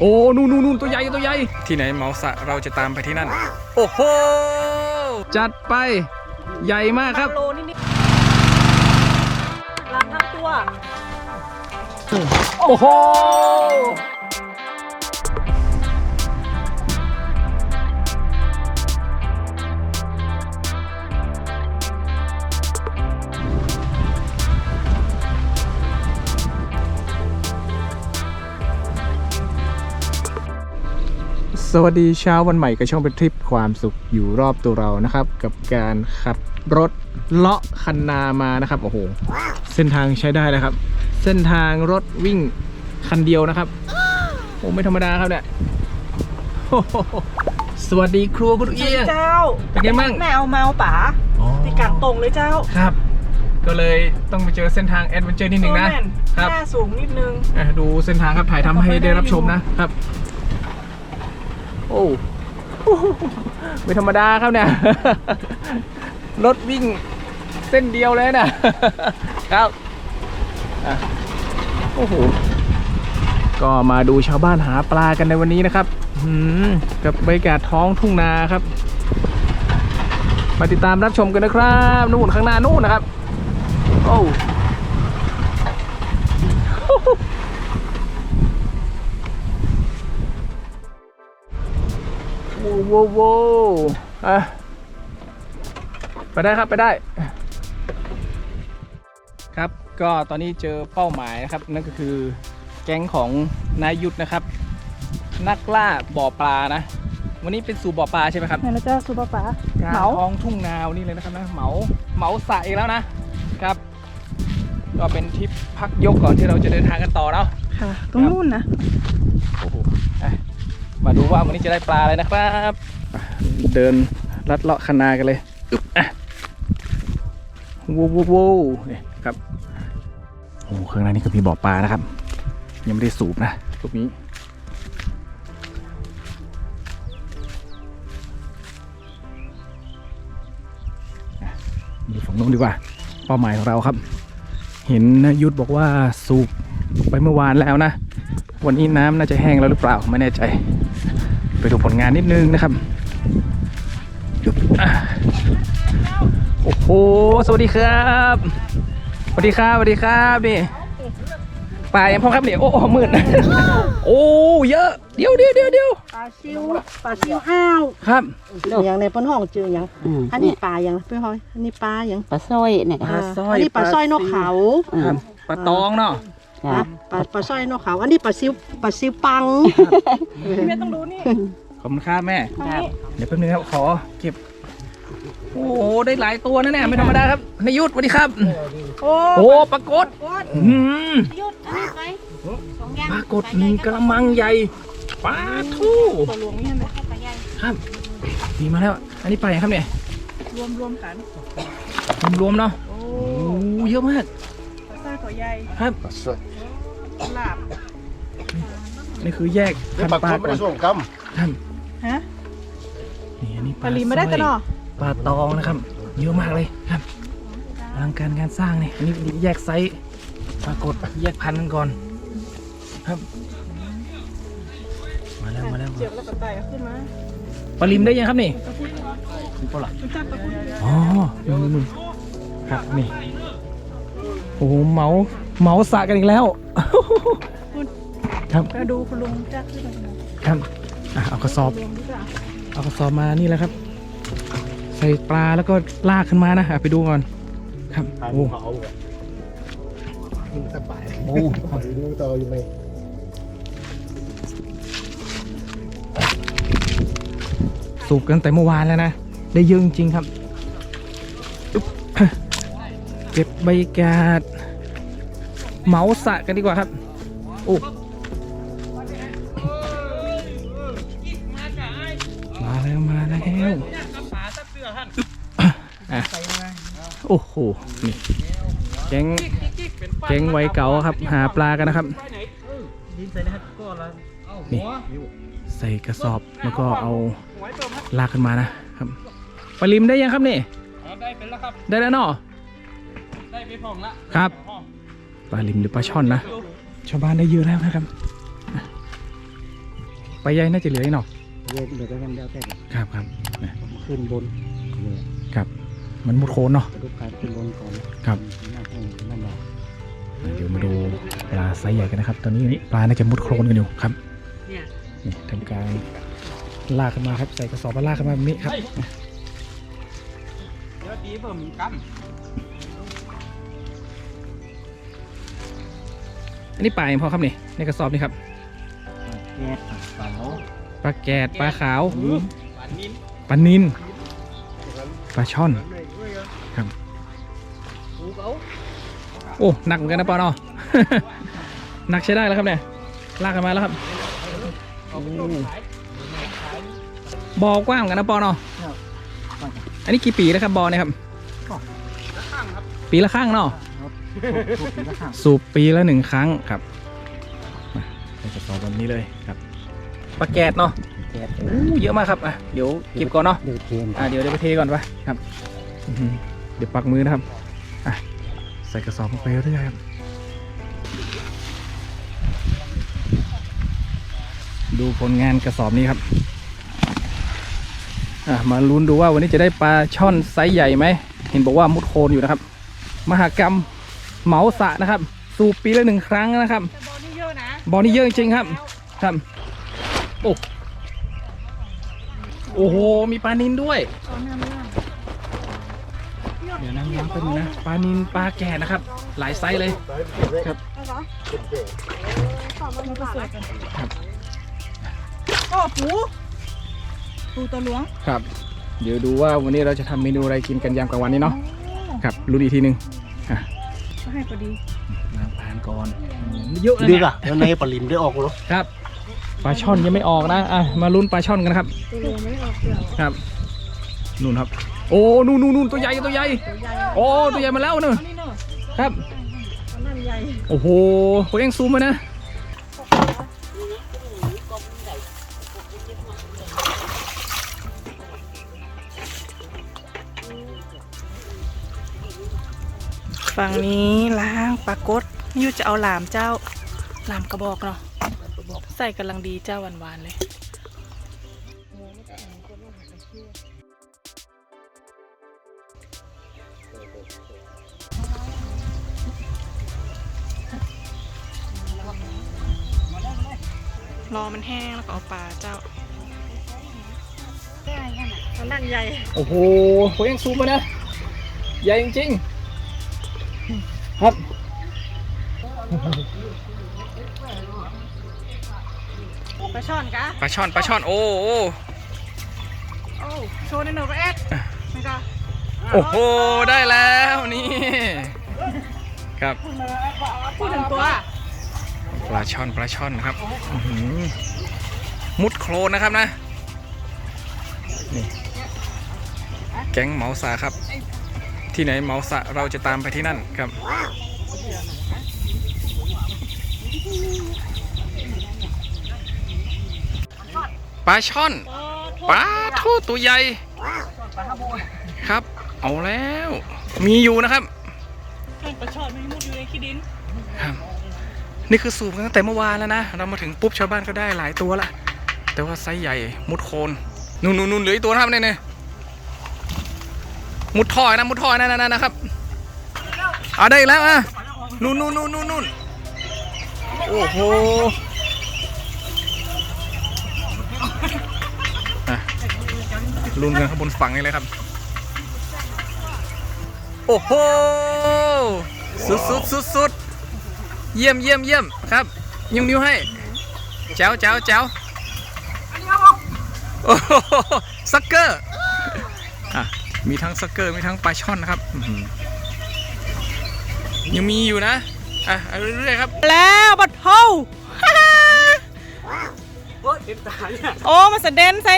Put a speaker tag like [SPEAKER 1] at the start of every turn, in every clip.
[SPEAKER 1] โอ้นู่นนู่นนู่นตัวใหญ่ตัวใหญ่ ที่ไหนเมาสะเราจะตามไปที่นั่น โอ้โห จัดไป ใหญ่มากครับ
[SPEAKER 2] โลนี่นี่ล้างทั้งตัว
[SPEAKER 1] โอ้โห สวัสดีเช้าวันใหม่กับช่องเป็นทริปความสุขอยู่รอบตัวเรานะครับ กับการขับรถเลาะคันนามานะครับโอ้โหเส้นทางใช้ได้เลยครับ เส้นทางรถวิ่งคันเดียวนะครับโอ้ไม่ธรรมดาครับเนี่ยโอ้โหสวัสดีครัวคุณเอีย
[SPEAKER 2] เจ้า
[SPEAKER 1] เป็นไงบ้าง
[SPEAKER 2] แมวเมาป๋า
[SPEAKER 1] อ๋อ
[SPEAKER 2] ตีกลางตรงเลยเจ้า
[SPEAKER 1] ครับ ก็เลยต้องไปเจอเส้นทางแอดเวนเจอร์นิดนึงนะ
[SPEAKER 2] เออแม่
[SPEAKER 1] ครับ
[SPEAKER 2] หน้าสูงนิดนึง
[SPEAKER 1] อะดูเส้นทางครับถ่ายทำให้ได้รับชมนะครับโอ้โหไม่ธรรมดาครับเนี่ยรถวิ่งเส้นเดียวเลยนะครับโอ้โหก็มาดูชาวบ้านหาปลากันในวันนี้นะครับกับบรรยากาศท้องทุ่งนาครับ มาติดตามรับชมกันนะครับนู่นข้างหน้านู่นนะครับ โอ้ โว้วโว้วโว้วอะไปได้ครับไปได้ ครับก็ตอนนี้เจอเป้าหมายนะครับ นั่นก็คือแก๊งของนายยุทธนะครับ นักล่าบ่อปลานะ วันนี้เป็นสู่บ่อปลาใช่ไหมครับ
[SPEAKER 2] นี่นะเจ้าซูเปอร์ป๋าก
[SPEAKER 1] ลาง
[SPEAKER 2] เหมา
[SPEAKER 1] ท้องทุ่งนาวนี่เลยนะครับนะเหมาเหมาสระอีกแล้วนะครับ ก็เป็นทริปพักยกก่อนที่เราจะเดินทางกันต่อเนาะ
[SPEAKER 2] ค่ะ ตรงนู่นนะ
[SPEAKER 1] โอ้โหอะ มาดูว่าวันนี้จะได้ปลาอะไรนะครับ เดินลัดเลาะคนากันเลยอึบอะวูวูวูนี่ครับโอ้โหข้างในนี่ก็มีบ่อปลานะครับ ยังไม่ได้สูบนะตรงนี้อะดูฝั่งนู้นดีกว่า เป้าหมายของเราครับ เห็นนะยุทธบอกว่าสูบไปเมื่อวานแล้วนะ วันนี้น้ำน่าจะแห้งแล้วหรือเปล่าไม่แน่ใจ ไปดูผลงานนิดนึงนะครับจุ๊บอะโอ้โห สวัสดีครับ สวัสดีครับ สวัสดีครับนี่ป่ายังพ่อครับเนี่ยโอ้โหมืดโอ้เยอะ เดี๋ยวเดี๋ยวเดี๋ยวเดี๋ยว
[SPEAKER 3] ปลาซิวปลาซิวอ้าว
[SPEAKER 1] ครับ
[SPEAKER 3] อย่างในปนห้องเจออย่าง
[SPEAKER 4] อืม
[SPEAKER 3] อันนี้
[SPEAKER 4] เนี่ย
[SPEAKER 3] ปลาอย่างพี่หอยอันนี้ปลาอย่าง
[SPEAKER 4] ปลาสร้อยเนี่ย
[SPEAKER 1] ปลาสร้อย
[SPEAKER 3] อันนี้ปลาสร้อยนกเขา
[SPEAKER 4] อื
[SPEAKER 1] ครั
[SPEAKER 4] ม
[SPEAKER 1] บปลาตองเนาะ
[SPEAKER 4] จ้ะ
[SPEAKER 3] นะปลาปลาสร้อยนกเขา อันนี้ปลาซิวปลาซิวปัง
[SPEAKER 2] พี่เมย์ต้องดูนี่
[SPEAKER 1] ขอบคุณครับแม่
[SPEAKER 2] ทางนี้
[SPEAKER 1] เดี๋ยวแป๊บนึงครับขอเก็บ โอ้โหได้หลายตัวนะเนี่ยไม่ธรรมดาครับนายยุทธสวัสดีครับ
[SPEAKER 2] โอ้
[SPEAKER 1] โอ้ปรากฏอืม
[SPEAKER 4] ยุดอันนี้ไปสองอย่าง
[SPEAKER 1] ปรากฏหนึ่งกระมังใหญ่ปลาทู่
[SPEAKER 2] ตัวรวมนี่เห็นไหม
[SPEAKER 4] ปลาใหญ่
[SPEAKER 1] ครับดีมาแล้ว อันนี้ปลาอย่างครับเนี่ย
[SPEAKER 2] รวมรวมกัน
[SPEAKER 1] รวมๆเนาะ
[SPEAKER 2] โอ้
[SPEAKER 1] โอ้เยอะมาก
[SPEAKER 2] ปลาซ่าตัวใหญ่
[SPEAKER 1] ครับ
[SPEAKER 2] ลา บ
[SPEAKER 1] นี่คือแยกพัน
[SPEAKER 5] ปลา
[SPEAKER 1] ปลา
[SPEAKER 5] คดไม่
[SPEAKER 1] ก่อ
[SPEAKER 5] ได้
[SPEAKER 1] น
[SPEAKER 5] ส่งก
[SPEAKER 1] ครับ
[SPEAKER 2] ฮะ
[SPEAKER 1] นี่อันนี้
[SPEAKER 2] ปลาลีไม่ได้ตัวเนาะ
[SPEAKER 1] ปลาตองนะครับ เยอะมากเลยครับอลังการงานสร้างนี่อันนี้แยกไซส์ปรากฏแยกพันธุ์กันก่อน ครับ มาแล้วมาแล้ว
[SPEAKER 2] เจ็บแล้วก็ไต่ขึ้นมา
[SPEAKER 1] ปลาลิมได้ยังครับนี่นี่ปลาหลัก
[SPEAKER 2] รู้จักปลาคุณ
[SPEAKER 1] อ๋อนู่นนู่นครับนี่ โอ้โหเหมาเหมาสระกันอีกแล้ว ครับ
[SPEAKER 2] กระดูคุณลุงจักขึ้นมาหน่อย
[SPEAKER 1] ครับอะเอากระสอบ
[SPEAKER 2] รวมดีกว่า
[SPEAKER 1] เอากระสอบมานี่แหละครับ ใส่ปลาแล้วก็ลากขึ้นมานะอะไปดูก่อน ครับำ
[SPEAKER 5] ทาน
[SPEAKER 1] โอ้
[SPEAKER 5] เขาสบาย
[SPEAKER 1] โอ้
[SPEAKER 5] นุ่งต่ออยู่ไหม
[SPEAKER 1] สูบกันแต่เมื่อวานแล้วนะ ได้เยอะจริงๆครับอึ๊บเก็บบรรยากาศเหมาสระกันดีกว่าครับโอ้มาแล้วมาแล้วอะโอ้โหนี่แก๊งแก๊งไวยเก่าครับหาปลากันนะครับนี่ใส่กระสอบแล้วก็เอาลากขึ้นมานะครับปลาลิมได้ยังครับนี่
[SPEAKER 6] ได้เป็นแล้วครับ
[SPEAKER 1] ได้แล้วเนาะ
[SPEAKER 6] ได้ไปผ่องละ
[SPEAKER 1] ครับปลาลิมหรือปลาช่อนนะ ชาวบ้านได้เยอะแล้วนะครับปลาใหญ่น่าจะเหลืออีกเนาะ
[SPEAKER 5] เย็นเดี๋ยวก็ยังเดียวแต่
[SPEAKER 1] ครับครับ
[SPEAKER 5] ขึ้นบนเนี่ย
[SPEAKER 1] มันมุดโคนเนาะ
[SPEAKER 5] กระดูกการขึ้นบนก่อน
[SPEAKER 1] ครับ
[SPEAKER 5] หน้าแห้งน้ำลาย
[SPEAKER 1] เดี๋ยวมาดูปลาไซส์ใหญ่กันนะครับ ตอนนี้ปลาน่าจะมุดโคลนกันอยู่ครับนี่ทำการลากกันมาครับใส่กระสอบแล้วลากกันมาแบบนี้ครับ
[SPEAKER 6] เดี๋ยวตีเพิ่มกั้ม
[SPEAKER 1] อันนี้ปลาเองพอครับนี่ในกระสอบนี่ครับ
[SPEAKER 5] แก๊สเปล่า
[SPEAKER 1] ปลาแกดปลาขาว
[SPEAKER 6] หวานนิน
[SPEAKER 1] ปลานินปลาช่อนครับโอ้หนักเหมือนกันนะปอเนาะหนักใช้ได้แล้วครับเนี่ยลากกันมาแล้วครับบอกว้างเหมือนกันนะปอเนาะอันนี้กี่ปีแล้วครับบอเนี่ยครับ
[SPEAKER 6] ข้างครับ
[SPEAKER 1] ปีละครั้งเนาะ
[SPEAKER 5] ทุกทีละข้าง
[SPEAKER 1] สูบปีละหนึ่งครั้งครับมาเราจะสอบแบบนี้เลยครับปลาแกดเนาะ
[SPEAKER 5] แก๊ส
[SPEAKER 1] อู้เยอะมากครับอะเดี๋ยวเก็บก่อนเนาะ
[SPEAKER 5] เดือดเทน
[SPEAKER 1] อะเดี๋ยวเดี๋ยวไปเทก่อนไปครับอื้อหือเดี๋ยวปักมือนะครับอะใส่กระสอบลงไปเรื่อยๆครับดูผลงานกระสอบนี้ครับอะมาลุ้นดูว่าวันนี้จะได้ปลาช่อนไซส์ใหญ่ไหม เห็นบอกว่ามุดโคลนอยู่นะครับ มหากรรม เหมาสระนะครับ สูบปีละหนึ่งครั้งนะครับ
[SPEAKER 2] แต่บอลนี่เยอะนะ
[SPEAKER 1] บอลนี่เยอะจริงๆครับครับโอ้โอ้โหมีปลานินด้วย
[SPEAKER 2] เอาน้ำล่าง
[SPEAKER 1] เดี๋ยวน้ำน้ำเป็นงนะปลานินปลาแก่นะครับ หลายไซส์เลยครับ
[SPEAKER 2] เอาเหรอขอมันก็สวยกัน
[SPEAKER 1] ครับ
[SPEAKER 2] โอ้ปูปูตัวหลวง
[SPEAKER 1] ครับ เดี๋ยวดูว่าวันนี้เราจะทำเมนูอะไรกินกันยามกลางวันนี้เนาะ ครับรู้นอีกทีหนึ่งอะ
[SPEAKER 2] ก็ให้พอดี
[SPEAKER 1] น้ำพานก่อนอืมเยอะนะ
[SPEAKER 5] ดี
[SPEAKER 1] เนี่ย
[SPEAKER 5] ก่ะแล้วในปลิมได้ออกหรอ
[SPEAKER 1] ครับปลาช่อนยังไม่ออกนะอะมาลุ้นปลาช่อนกันครับ
[SPEAKER 2] ตัวหลวงไม่ออกเปลือก
[SPEAKER 1] ครับนู่นครับ โอ้นู่นนู่นนู่นตัวใหญ่ตัวใหญ่โอ้ตัวใหญ่มาแล้วเนอะ
[SPEAKER 2] อันนี้เนอะ
[SPEAKER 1] ครับ
[SPEAKER 2] อันนั้นใหญ่
[SPEAKER 1] โอ้โหเขายังซูมมานะ
[SPEAKER 2] ฝั่งนี้ล้างปลากดยูจะเอาหลามเจ้า หลามกระบอกเนาะใส่กำลังดีเจ้าหวานๆเลยรอมันแห้งแล้วก็เอาปลาเจ้าอันนั้นใหญ่
[SPEAKER 1] โอ้โหเขายังซูมมานะ ใหญ่จริงๆ ครับ
[SPEAKER 2] ปลาช่อนกะ
[SPEAKER 1] ปลาช่อนปลาช่อนโอ้โอ้
[SPEAKER 2] โอ้โชว์ในหนูก็แอดไม่กะ
[SPEAKER 1] โอ้โหได้แล้วนี่ครับ
[SPEAKER 2] พูดถึงตัว
[SPEAKER 1] ปลาช่อนปลาช่อนนะครับอื้อหือมุดโคลนนะครับนะนี่แก๊งเหมาสาครับ ที่ไหนเหมาสะเราจะตามไปที่นั่นครับ ปลาช่อน ปลาทูตัวใหญ่ ครับ เอาแล้ว มีอยู่นะครับ
[SPEAKER 2] ปลาช่อนไม่มุดอยู่ในขี้ดิน
[SPEAKER 1] ครับนี่คือสูบกันตั้งแต่เมื่อวานแล้วนะ เรามาถึงปุ๊บชาวบ้านก็ได้หลายตัวละ แต่ว่าไซส์ใหญ่มุดโคน นู่นนู่นนู่นเหลืออีกตัวนะครับเนี่ยเนี่ย มุดท่อนะมุดท่อนั่นนั่นนะครับเอาได้อีกแล้วอะนู่นนู่นนู่นนู่นนู่นโอ้โหลุ้นกันข้างบนฝั่งนี่เลยครับ โอ้โหสุดสุดสุดสุดเยี่ยมเยี่ยมเยี่ยมครับยิงนิ้วให้แจ๋วแจ๋วแจ๋วโอ้โหซักเกอร์อะ มีทั้งซักเกอร์มีทั้งปลาช่อนนะครับอื้อหือยังมีอยู่นะอะเอาเรื่อยๆครับ
[SPEAKER 2] แล้วบัดเฮาโอ้มาสเดนใส่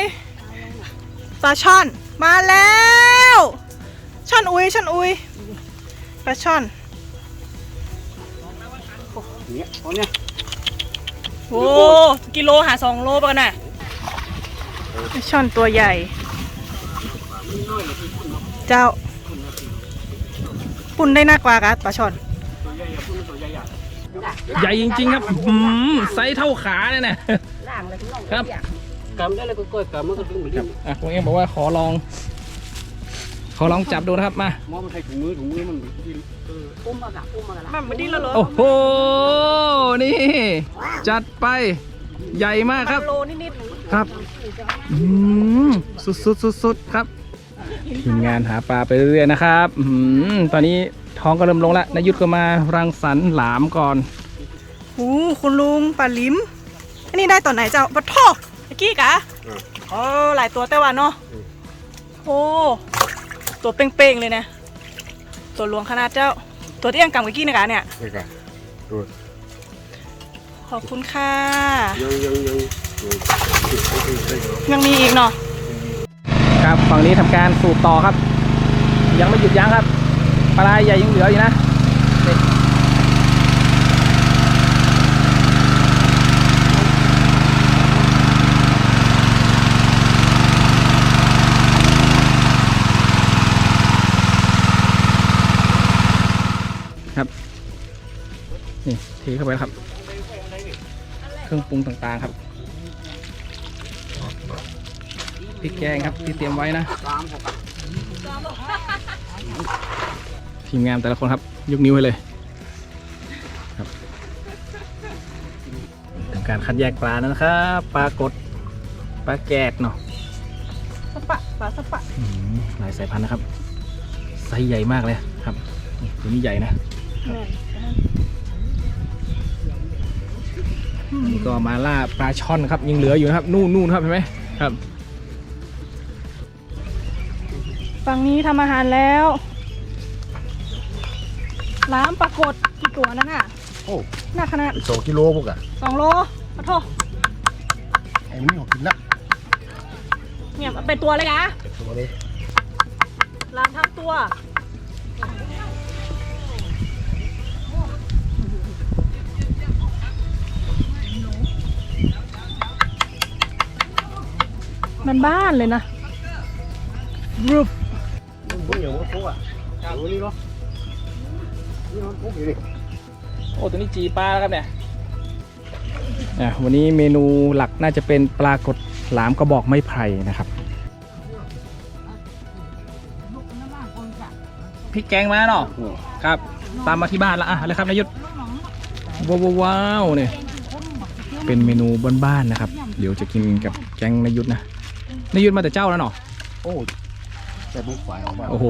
[SPEAKER 2] ปลาช่อน มาแล้วช่อนอุ้ยช่อนอุ้ยปลาช่อน
[SPEAKER 5] เนี่ยเอาเนี่ย
[SPEAKER 2] โอ้กิโลหาสองโลปะน่ะปลาช่อนตัวใหญ่ เจ้าปุ่นได้หนักกว่ากะปลาช่อน
[SPEAKER 1] ใหญ่จริงๆครับอื้อหือไซส์เท่าขาเลยนะา
[SPEAKER 4] งเลยที่เรา
[SPEAKER 1] ครับ
[SPEAKER 5] กำได้เลยก็ก้อยกำมันก็ดึงไป
[SPEAKER 1] ค
[SPEAKER 5] ดิ้
[SPEAKER 1] รับ
[SPEAKER 5] น
[SPEAKER 1] อะคุณเอ็มบอกว่าขอลอง ขอลองจับดูนะครับมา
[SPEAKER 5] มอมันใส่ถุงมือถุงมือมันดิ้น
[SPEAKER 4] อุ้มมากะอุ้มมากะละ
[SPEAKER 2] มันไม่ดิ้นแล้วเหรอ
[SPEAKER 1] โอ้โหนี่ จัดไปใหญ่มากครับ
[SPEAKER 2] โลนิด
[SPEAKER 1] ครับอืมสุดสุดสุดสุดๆครับ ทีมงานหาปลาไปเรื่อยๆนะครับอืมตอนนี้ท้องก็เริ่มลงแล้วนายุทธก็มารังสรรค์หลามก่อน
[SPEAKER 2] ๆหูคุณลุงปลาลิมอันนี้ได้ตอนไหนเจ้าปะท่อเมื่อกี้กะอ๋อหลายตัวแต่ว่าเนาะโอ้ตัวเป้งๆเลยนะ ตัวหลวงขนาดเจ้า ตัวที่ยังกำเมื่อกี้นะกะเนี่ย
[SPEAKER 5] นี่กัน
[SPEAKER 2] ขอบคุณค่ะ
[SPEAKER 5] ยังยังยัง
[SPEAKER 2] ยังมีอีกเนาะ
[SPEAKER 1] ครับฝั่งนี้ทำการสูบต่อครับ ยังไม่หยุดยั้งครับปลาใหญ่ยังเหลืออยู่นะครับนี่เทเข้าไปแล้วครับ เครื่องปรุงต่างๆครับ พริกแกงครับที่เตรียมไว้นะทีมงานแต่ละคนครับ ยกนิ้วให้เลยครับทำการคัดแยกปลาแล้วนะครับปลากดปลาแกดเนาะ
[SPEAKER 2] สปะปลาสปะ
[SPEAKER 1] อืมหลายสายพันธุ์นะครับไซส์ใหญ่มากเลยครับนี่ตัวนี้ใหญ่นะ
[SPEAKER 2] แม่น
[SPEAKER 1] อันนี้ก็มาล่าปลาช่อนครับยังเหลืออยู่นะครับ นู่นนู่นครับเห็นไหมครับ
[SPEAKER 2] ฝั่งนี้ทำอาหารแล้วล้ามปรากฏกี่ตัวนั่นน่ะ
[SPEAKER 5] โอ้
[SPEAKER 2] หนักขนาด
[SPEAKER 5] สองกิโลพวกอะ
[SPEAKER 2] สองโลขอโทษ
[SPEAKER 5] ไอ้มันไม่ออกกินละ
[SPEAKER 2] เนี่ยมันเป็นตัวเลยกะ
[SPEAKER 5] ตัวเลย
[SPEAKER 2] ล้ามทั้งตัวมันบ้านเลยนะรูป
[SPEAKER 5] มันบุ้งอย่างว่าพวกอะดูนี่เนาะนี่มันพวกอยู่ดิ
[SPEAKER 1] โอ้ตัวนี้จีปลาแล้วครับเนี่ยอะวันนี้เมนูหลักน่าจะเป็นปลากดหลามกระบอกไม้ไผ่นะครับพริกแกงมาเนาะครับ ตามมาที่บ้านแล้วอะอะไรครับนายุทธว้าวว้าวเนี่ยเป็นเมนูบ้านๆนะครับ เดี๋ยวจะกินกับแกงนายุทธนะนายุทธมาแต่เจ้าแล้วเนาะ
[SPEAKER 5] โอ้ แต่บุกฝ่ายออกมา
[SPEAKER 1] โอ้โห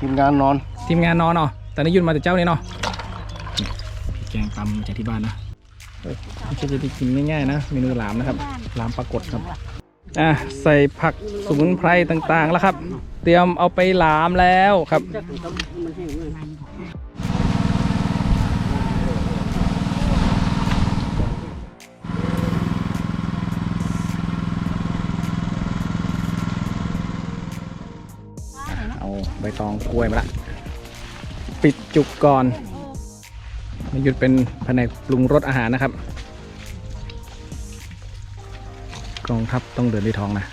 [SPEAKER 5] ทีมงานนอน
[SPEAKER 1] ทีมงานนอนเนาะแต่นายุทธมาแต่เจ้านี่เนาะนี่พริกแกงตำจากที่บ้านนะโอ้ไม่ใช่จะได้กินง่ายๆนะ เมนูหลามนะครับ หลามปลากดครับ อะ ใส่ผักสมุนไพรต่างๆแล้วครับ เตรียมเอาไปหลามแล้วครับเอา ใบตองกล้วยมาละ ปิดจุกก่อนไม่หยุดเป็นแผนกปรุงรสอาหารนะครับ กองทัพต้องเดินด้วยท้องนะ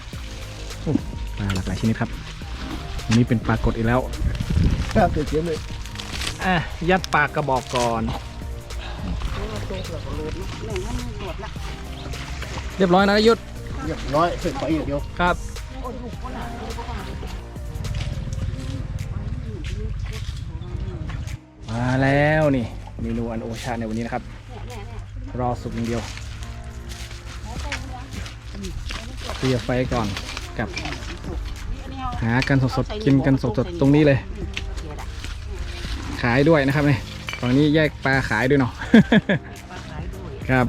[SPEAKER 1] โอ้ปลาหลากหลายชนิดครับอันนี้เป็นปลากดอีกแล้ว
[SPEAKER 5] ครับเสียเลย
[SPEAKER 1] อะยัดปากกระบอกก่อน เรียบร้อยนะยุทธ
[SPEAKER 5] เรียบร้อยเสร็จไปอย่างเดียว
[SPEAKER 1] ครับ มาแล้วนี่เมนูอันโอชาในวันนี้นะครับ รอสุกอย่างเดียวเคลียร์ไฟก่อนกับ หากันสดๆกินกันสดๆตรงนี้เลย ขายด้วยนะครับเนี่ยตอนนี้แยกปลาขายด้วยเนาะครับ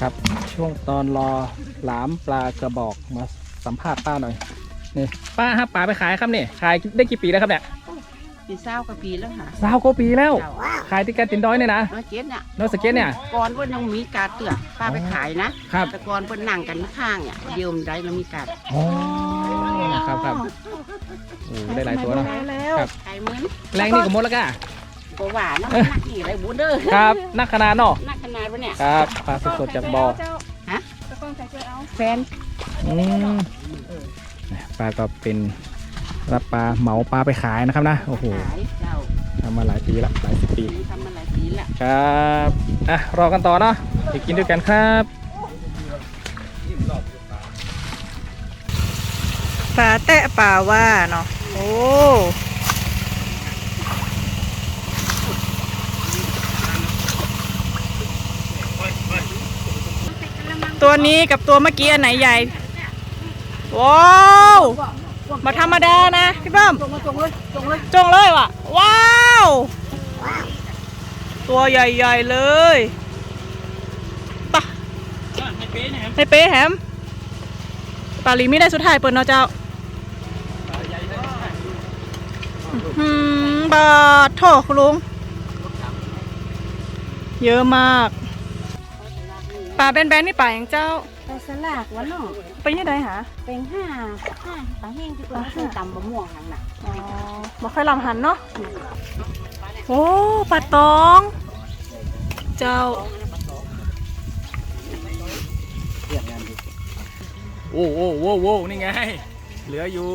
[SPEAKER 1] ครับ ช่วงตอนรอหลามปลากระบอกมาสัมภาษณ์ป้าหน่อยนี่ป้าฮะปลาไปขายครับเนี่ยขายได้กี่ปีแล้วครับเนี่ย
[SPEAKER 4] ปีเศร้ากว่าปีแล้วค่ะ
[SPEAKER 1] สาวกว่าปีแล้ว
[SPEAKER 4] เจ้า
[SPEAKER 1] ขายที่แกตินดอยเนี่ยนะ
[SPEAKER 4] น้อยเจ็ดเนี่ย
[SPEAKER 1] น้อยสเก็ตเนี่ย
[SPEAKER 4] ก่อนเพิ่นยังมีการเตือป้าไปขายนะครับ แต่ก่อนเพิ่นนั่งกันข้างเนี่ยเดียวมันได้แล้วมีการ
[SPEAKER 1] อ๋อครับครับโอ้ได้หลายตัวเนาะ
[SPEAKER 2] ได้แล้ว
[SPEAKER 1] ครับ
[SPEAKER 4] ขายเหมือน
[SPEAKER 1] แรงนี่ก็หมดแล้วก้า
[SPEAKER 4] ก็หวานเนาะนักนี่ไรบุญเด้อ
[SPEAKER 1] ครับนักขนาดเนาะ
[SPEAKER 4] นักขนาดวะเนี่ย
[SPEAKER 1] ครับปลาสดๆจากบ่อ
[SPEAKER 4] ฮะ
[SPEAKER 2] ตะกล้องใส่เสื้อเอา
[SPEAKER 4] แฟน
[SPEAKER 1] อืมปลาก็เป็นรับปลาเหมาปลาไปขายนะครับนะโอ้โห
[SPEAKER 4] ขายเจ้า
[SPEAKER 1] ทำมาหลายปีละหลายสิบปี
[SPEAKER 4] ทำมาหลายปีละ
[SPEAKER 1] ครับอะรอกันต่อเนาะไปกินด้วยกันครับ
[SPEAKER 2] ปลาแตะปลาว่าเนาะโอ้ ตัวนี้กับตัวเมื่อกี้อันไหนใหญ่ว้าวมาธรรมดานะพี่ป้อมจงเลยจงเลยจงเลยว่ะว้าวตัวใหญ่ๆเลยปะในเป๊ะแฮมปลาลีไม่ได้สุดท้ายเปิดเนาะเจ้าอืมบาทโถคุณลุง เยอะมาก ปลาแบนๆนี่ปลาอย่างเจ้า
[SPEAKER 4] ไปสลากวะเนาะ
[SPEAKER 2] ไปยังไงหา
[SPEAKER 4] เป็นห้าห้าปลาแห้งที่เพิ่นซื้อตำบะม่วงนั่นน่ะ
[SPEAKER 2] อ๋อมาค่อยลำหันเนาะโอ้ปลาตอง เจ้า
[SPEAKER 1] โอ้โอ้โว้โว้นี่ไง เหลืออยู่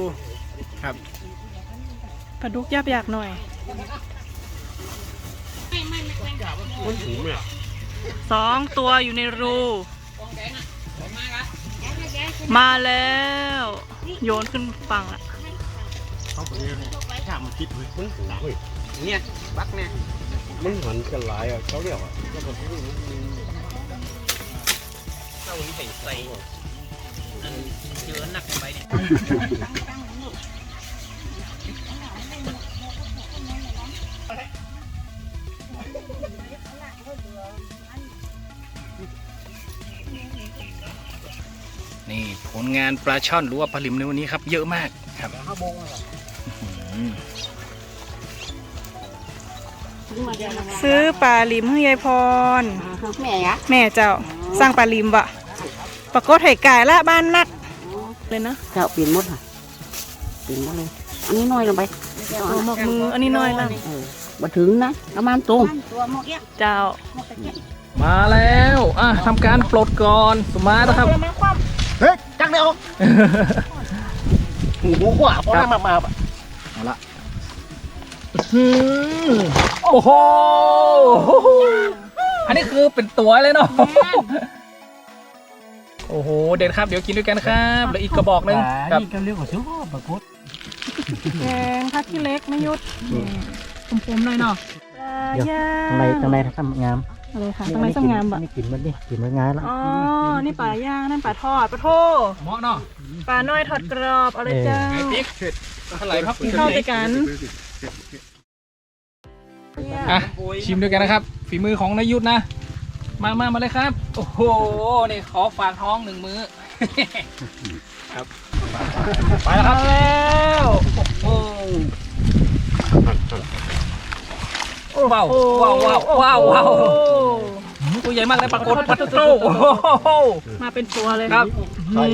[SPEAKER 1] ครับ
[SPEAKER 2] ปลาดุกยับยากหน่อย
[SPEAKER 5] มันสูงเนี่ย
[SPEAKER 2] สองตัวอยู่ในรู มาแล้ว โยนขึ้นฝั่งละ
[SPEAKER 5] เขาไปเนี่ยถ้ามันคิดเลยมันสูงเว้ย
[SPEAKER 6] เนี่ยบักเนี่ย
[SPEAKER 5] มันหันกันหลายอะเขาเรียกอะแล้วก็ที่นี่มัน
[SPEAKER 6] เจ้านี่ใส่ใส่อันเจอหนักไปเนี่ย
[SPEAKER 1] ลงานปลาช่อนหรือว่าปลาลิมในวันนี้ครับ เยอะมากครับอืม
[SPEAKER 2] ซื้อปลาลิมให้ยายพร
[SPEAKER 4] แม่ยะ
[SPEAKER 2] แม่เจ้าสร้างปลาลิมบะปรากฏไห่ไก่ละบ้านนักเลยนะ
[SPEAKER 4] เจ้าเปลี่ยนหมดค่ะเปลี่ยนหมดเลยอันนี้น้อยลงไป
[SPEAKER 2] ตัวหมกมืออันนี้น้อยละ
[SPEAKER 4] เออมาถึงนะประมาณตรง
[SPEAKER 2] เจ้า
[SPEAKER 1] มาแล้ว อะทำการปลดก่อน สมาร์ทนะครับ
[SPEAKER 5] เฮ้ย จังได้ออกโอ้โหกว่าเพราะนั่นมามาแบบ
[SPEAKER 1] เอาละอื้อหือโอ้โห อันนี้คือเป็นตัวเลยเนาะ โอ้โห เด็ดครับ เดี๋ยวกินด้วยกันครับแล้วอีกกระบอกหนึงครับ
[SPEAKER 5] นี่ก็เรียกว่าซื้อปรากฏ
[SPEAKER 2] แกงผักขี้เล็กไม่ยุดผมๆหน่อยเนาะปลาย่าง
[SPEAKER 5] ทำไมทำไมทำงาม
[SPEAKER 2] อะไรคะทำไมต้องงามบะ
[SPEAKER 5] นี่กินมันนี่กินมันง่ายแล้ว
[SPEAKER 2] อ๋อ นี่ปลาย่าง นั่นปลาทอดปลาโท
[SPEAKER 1] เหมาะเนาะ
[SPEAKER 2] ปลาน้อยทอดกรอบเอาเลยเจ้า
[SPEAKER 1] ไอ้ติ๊กเท่าไหร่ครับ
[SPEAKER 2] กินข้าวด้วยกัน
[SPEAKER 1] อะชิมด้วยกันนะครับ ฝีมือของนายุทธนะ มามามาเลยครับ โอ้โห นี่ขอฝากท้องหนึ่งมื้อ ครับ ไปแล้วครับแล้ว โอ้โห ว้าวว้าวว้าวว้าวว้าวตัวใหญ่มากเลยปรากฏปัตโต้โอ้โห
[SPEAKER 2] มาเป็นตัวเลย
[SPEAKER 1] ครับอื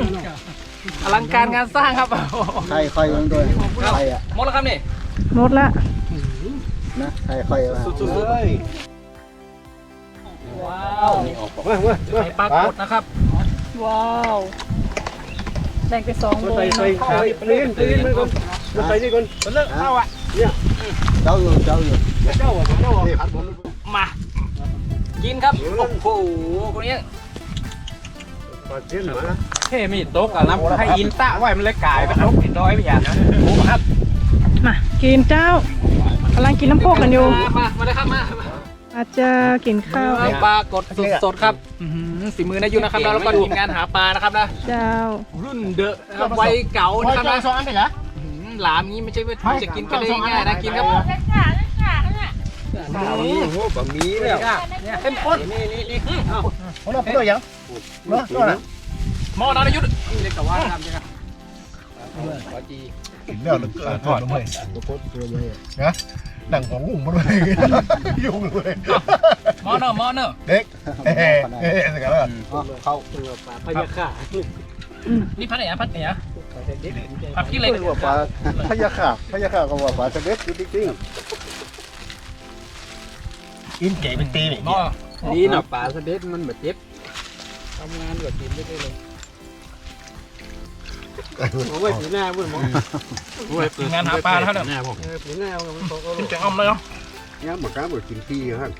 [SPEAKER 1] มอลังการงานสร้างครับ
[SPEAKER 5] ใครใครมันด้วยใครอะ
[SPEAKER 1] หมดแล้วครับนี่
[SPEAKER 2] หมดละ
[SPEAKER 5] นะใครใคร
[SPEAKER 1] สุดๆ
[SPEAKER 5] เฮ้ย
[SPEAKER 1] ว้าว
[SPEAKER 5] ออกเว้ยเว้ยเว้ย
[SPEAKER 1] ไข่ปลากดนะครับ
[SPEAKER 2] ว้าวแบ่งเป็นสองวง
[SPEAKER 5] ใส่ใส่
[SPEAKER 2] เนาะ
[SPEAKER 5] ใส่ตีนตีนมันก่อนมันใส่นี่ก่อนมันเลิกเข้าอะเนี่ยเจ้าอยู่เจ้าอยู่ เจ้าอะเจ้าอะนี่พัดผม
[SPEAKER 1] มา กินครับ โอ้โหคนนี้
[SPEAKER 5] ปลาเช่นมานะ
[SPEAKER 6] เท่มีโต๊ะกับน้ำให้อินตะไว้มันเลยกลายเป็นนกอินน้อยไปอย่างนั้นโอ้ครับ
[SPEAKER 2] มากินเจ้ากำลังกินน้ำโพกกันอยู่
[SPEAKER 1] มา มาเลยครับมา
[SPEAKER 2] อาจจะกินข้าว
[SPEAKER 1] ไข่ปลากดสดๆครับอื้อหือฝีมือนายุนะครับแล้วก็ทีมงานหาปลานะครับนะ
[SPEAKER 2] เจ้า
[SPEAKER 1] รุ่นเดอะนะครับวัยเก่านะครับนะ
[SPEAKER 5] สองอันไปเหรอ
[SPEAKER 1] อื้อหือหลามนี้ไม่ใช่ว่าจะกินกันได้ง่ายๆนะกินครับ
[SPEAKER 5] โอ้โหบะหมี่แล้ว
[SPEAKER 1] เป็นคน
[SPEAKER 6] นี่นี่นี่
[SPEAKER 5] เขาเราพูดยังเนาะเนาะ
[SPEAKER 1] หม้อนายุทธ
[SPEAKER 6] เล็กกว่าทำใช่ไหมขอจี
[SPEAKER 3] กินแล้วแล้วก็ทอดลงไปนะหนังของหุ่งมันเลยยุ่งเลย
[SPEAKER 7] มอเนอร์มอเนอร์
[SPEAKER 3] เด็กเฮ้เฮ้สิกันแล้ว
[SPEAKER 6] เข้า
[SPEAKER 7] นี่พัดไหนอะพัดไหนอะพัดขี้เหล็ก
[SPEAKER 3] ว่าปลาพยาขาพยาขาก็ว่าปลาสเด็ดอยู่จริง ๆอินเก๋เป็นตีนี่
[SPEAKER 7] มอ
[SPEAKER 6] ดีเนาะปลาสเด็ดมันแบบเจ็บทำงานแบบกินได้เลยโอ้ยปีหน้าเว้ยมองโอ้ย
[SPEAKER 7] ทีมงานหาปลาแล้วครับเนี่ย
[SPEAKER 6] หน้าผมปีหน้ามันเขา
[SPEAKER 7] ขึ้นแกงอ้อมเลยเนาะ
[SPEAKER 3] เนี่ยหมดการหมดกินตีครับ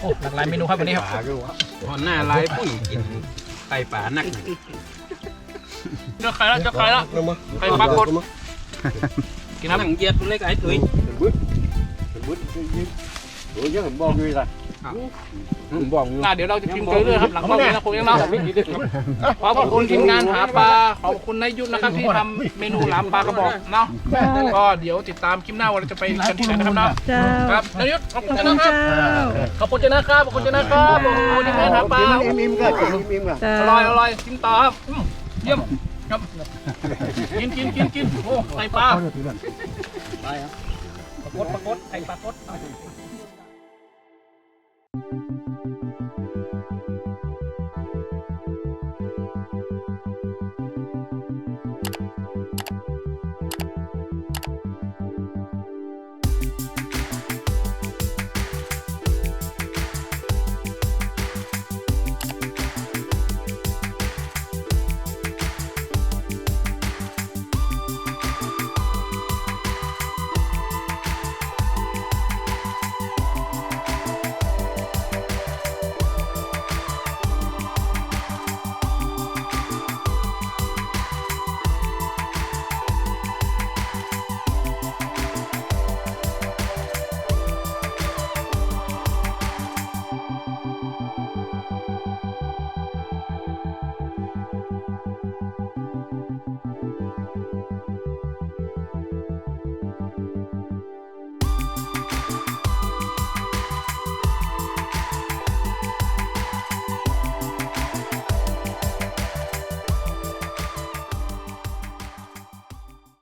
[SPEAKER 7] โอ้หลากหลายเมนูครับวันนี้ครับ
[SPEAKER 3] ปลาก็ว่า
[SPEAKER 6] หอนหน้าลายปุ้ยกินไตป่านัก
[SPEAKER 7] จะใครแล้วจะใครแล้ว
[SPEAKER 3] ลงมา
[SPEAKER 7] ไปปลากด
[SPEAKER 6] กินน้ำหนังเยียดตัวเล็กไอ้ตุ้ย
[SPEAKER 3] เป็นบึ้ดเป็นบึ้ดยืน โอ้ยยังบอกอยู่ล่ะ
[SPEAKER 6] ผมบอกอยู่
[SPEAKER 7] อะเดี๋ยวเราจะกินไปเรื่อยๆครับหลังเราเนี่ยนะผมยังเนาะขอบคุณทีมงานหาปลาขอบคุณนายยุทธนะครับที่ทำเมนูหลามปลากระบอกเนาะก็เดี๋ยวติดตามคลิปหน้าว่าเราจะไปกันที่ไหนนะครับเนาะ
[SPEAKER 2] เจ้า
[SPEAKER 7] ครับนายยุทธขอบคุณ
[SPEAKER 2] ขอบ
[SPEAKER 7] เจ้า
[SPEAKER 2] คุณ
[SPEAKER 7] นะครับ
[SPEAKER 2] เจ้า
[SPEAKER 7] ขอบคุณเจ้านะครับขอบคุณเจ้านะครับโอ้โหทีมงานหาปลา
[SPEAKER 3] อิ่มอิ่มก็อิ่มอิ่มก็
[SPEAKER 2] เจ้า
[SPEAKER 7] อร่อยอร่อยกินต่อครับอืมเยี่ยมครับกินกินกินกินโอ้ไข่ปลาปรากฏปรากฏไข่ปรากฏ Thank you.